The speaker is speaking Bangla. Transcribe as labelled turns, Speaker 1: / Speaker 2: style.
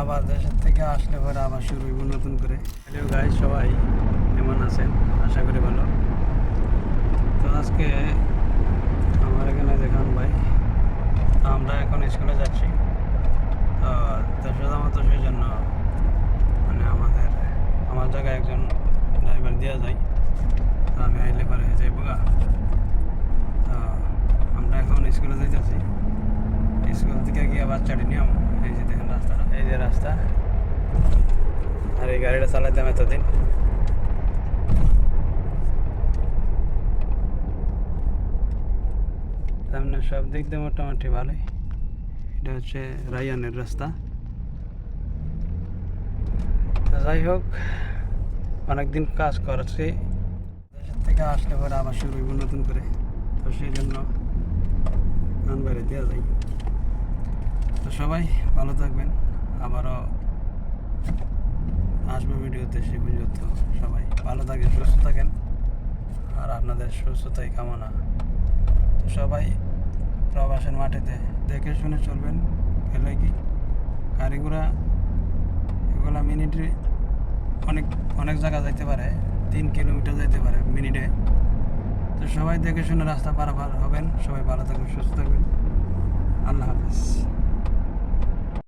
Speaker 1: আবার দেশের থেকে আসলে পরে আবার শুরু হইব নতুন করে। হ্যালো গাই সবাই কেমন আছেন? আশা করি ভালো। তো আজকে আমার এখানে দেখান ভাই, আমরা এখন স্কুলে যাচ্ছি। তো মতো সেই জন্য মানে আমাদের, আমার জায়গায় একজন ড্রাইভার দেওয়া যায়। তো আমি আইলে পরে যাইব গা। তো আমরা এখন স্কুলে যাইতেছি। স্কুল থেকে গিয়ে বাচ্চাটি নিয়ম এই যে দেখেন রাস্তাটা। এই যে রাস্তা। আর এই গাড়িটা চালাইতাম এতদিন। সামনে সব দিক দিয়ে মোটামুটি ভালোই। এটা হচ্ছে রায়ানের রাস্তা। যাই হোক, অনেকদিন কাজ করেছি। দেশের থেকে আসলে পরে আবার শুরু হইব নতুন করে। তো সেই জন্য গান বাইরে দেওয়া যায়। তো সবাই ভালো থাকবেন। আবারও আসবে ভিডিওতে, সে পর্যন্ত সবাই। ভালো থাকেন, সুস্থ থাকেন। আর আপনাদের সুস্থতাই কামনা। তো সবাই প্রবাসের মাঠেতে দেখে শুনে চলবেন ফেলে কি? গাড়ি ঘোড়া এগুলা মিনিটে অনেক অনেক জায়গা যাইতে পারে, তিন কিলোমিটার যাইতে পারে মিনিটে। তো সবাই দেখে শুনে রাস্তা পারাপার হবেন, সবাই ভালো থাকবেন, সুস্থ থাকবেন।